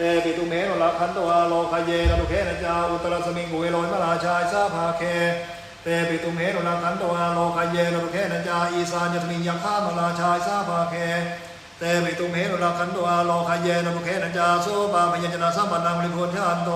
เตวิตุเมรัคันตวาโลภเยตุเพนะจาอุตรสมิงกุเวโลมาลาชายสาภาเคเตปิตุเมรุนังคันตวาโลกเยนรุเคนัญจาอีสานยตมิยังข้ามราชายสาภาเคเตปิตุเมรุนังคันตวาโลกเยนรุเคนัญจาโสบาพยัญชนะสัมปันนังริพุทธานโต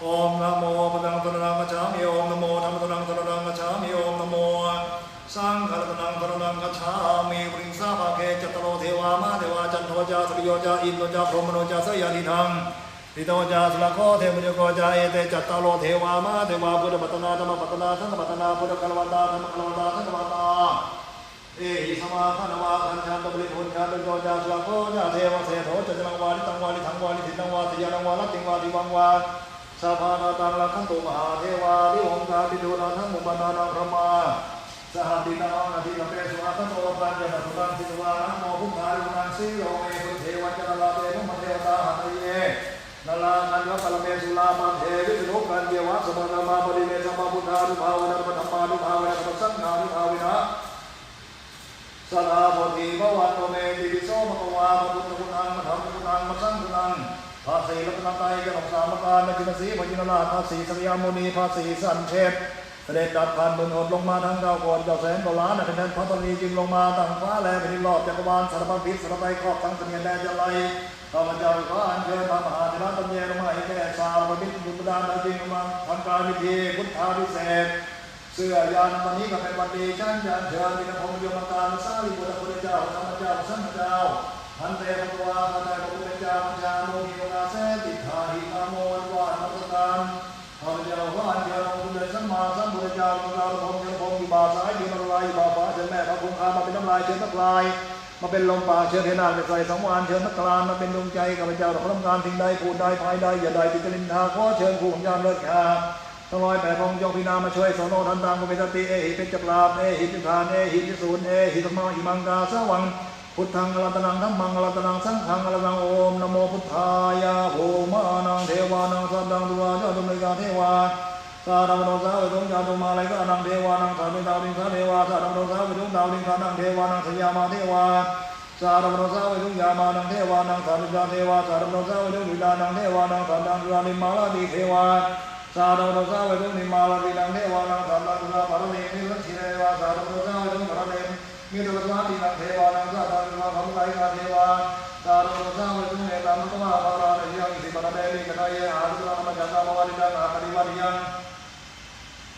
โอมนะโมปะตังตระนังกัจฉามิโอมนะโมธรรมตระนังตระนังกัจฉามิโอมนะโมสังฆตระนังตระนังกัจฉามิปริงสาภาเคจตโรเทวามา วาจันโจาสริโยจาอินโทจาพรหมโนจาสยานิทังทิโตจาสุลโคเทวโยโกจาเอเตจัตตาโลเทวามาเทวาพุทธปัตนาธรรมปัตนาทั้งปัตนาพุทธกัลวันตาธรรมกัลวันตาทั้งกัลวันตาเอหิสมาคานวาคันชานตบริพุนชานโยจาสุลโคจาเทวเสโถจจลังวาลิตังวาลิทังวาลิถิตังวาติยานังวาลติงวาติวังวาสาภานาตังลักขันตุมหาเทวาลิหงคาติดูนาทั้งมุปนานาพระมา หัสดินานาทิลเปสุอาคันโตปัญญาสุตังสิวานะโมพุทธาลุนังสีโยเอพุเทวจนลาเตพุมเทวตาหันเยนลานันยปรเมสุลาปันเทวิโลกันเยวะสมนามาปริเมสมาพุทธานุภาวนาปธรรมานุภาวนาปสังฆานุภาวินะสลาโพธิภวันโตเมติวิโสมะวามะพุทธคุณังมะธรรมคุณังมะสังคุณังภาษีรัตนตรัยกนกสามการนจินสีพยินลาภาษีสยามุนีภาษีสันเทพ เสด็จดับพันบุญหดลงมาทั้งเก้าโกรธเก้าแสนเก้าล้านเป็นแทนพระตรีจึงลงมาตั้งฟ้าแลเป็นรอบจักรวาลสารพัดพิษสารพัดครอบทั้งเสมียนแดนจะไหลข้าพเจ้าขออัญเชิญพระมหาเถระตัญญาลงมาให้แก่สาวประมิตรบุตรดาลจริงมาทำการพิธีพุทธาพิเศษเสื้อยันวันนี้ก็เป็นวันดีชั้นยันเชิญมีนพงศ์โยมการสร้ารีบุตรพุทธเจ้าธรรมเจ้าสังฆเจ้าพันเตปะวาพันเตพระพุทธเจ้าพระชาโมหิโยนาเสติทาหิมาโมนวานมัสการข้าพเจ้าขออัญเชิญ มาสัมพุทธเจ้าพระเราพงพงศ์อยู่บาซ้ายอยู่น้ำลายอยู่บาขวาเชิญแม่พระคงคามาเป็นน้ำลายเชิญน้ำลาย มาเป็นลมปากเชิญเทนาไปใส่สังวานเชิญนักกลานมาเป็นดวงใจกับพระเจ้าเราพร้อมการทิ้งใดพูดใดภายใดอย่าใดติจลินทาขอเชิญคู่ของยามเลิศขาต้องลอยแปดพองยกพินามาช่วยสอนอทันตังกุเมตติเอหิเป็นจักราบเอหิปิทานเอหิปิสูนเอหิธรรมะหิมังกาสวังพุทธังอรัตนังธัมมังอรัตนังสังฆังอรัตนังโอมนโมพุทธายะโหมานังเทวานังสัตตังตุวาเจ้าตุมิกาเทวา สาธรรมโนสาวิทุงยาตุมาลัยก็อนังเทวานังสามิดาวดิงสาเทวาสาธรรมโนสาวิทุงดาวดิงสานังเทวานังสยามาเทวาสาธรรมโนสาวิทุงยามานังเทวานังสามิดาเทวาสาธรรมโนสาวิทุงวิดานังเทวานังสันดังสุรานิมาลาดีเทวาสาธรรมโนสาวิทุงนิมาลาดีนังเทวานังสันดังสุราภรเมนิรัชิเทวาสาธรรมโนสาวิทุงภรเมมิตุสวาตินังเทวานังสัตตังสุราภรไกกาเทวาสาธรรมโนสาวิทุงเนตัมตมะภารานิยังอิสิปะเดมิกตายะอารุณามะจันตามะวะนิจังอาคติวัติยังสามเณรวาภามเณรวาเทเวรวามาเลวาภมุนาวาเกณจิวาโลกาสเมติสังสายนายกานานันโนนิโนอิทิมันโนทิมันโนวันวันโนยะสันโนโมธรรมนาติกามุกิกุณังสัมเรินังสันตาคินาติกาตายะกานานันโนวันนิโนอิทิมันโนทิมันโนวั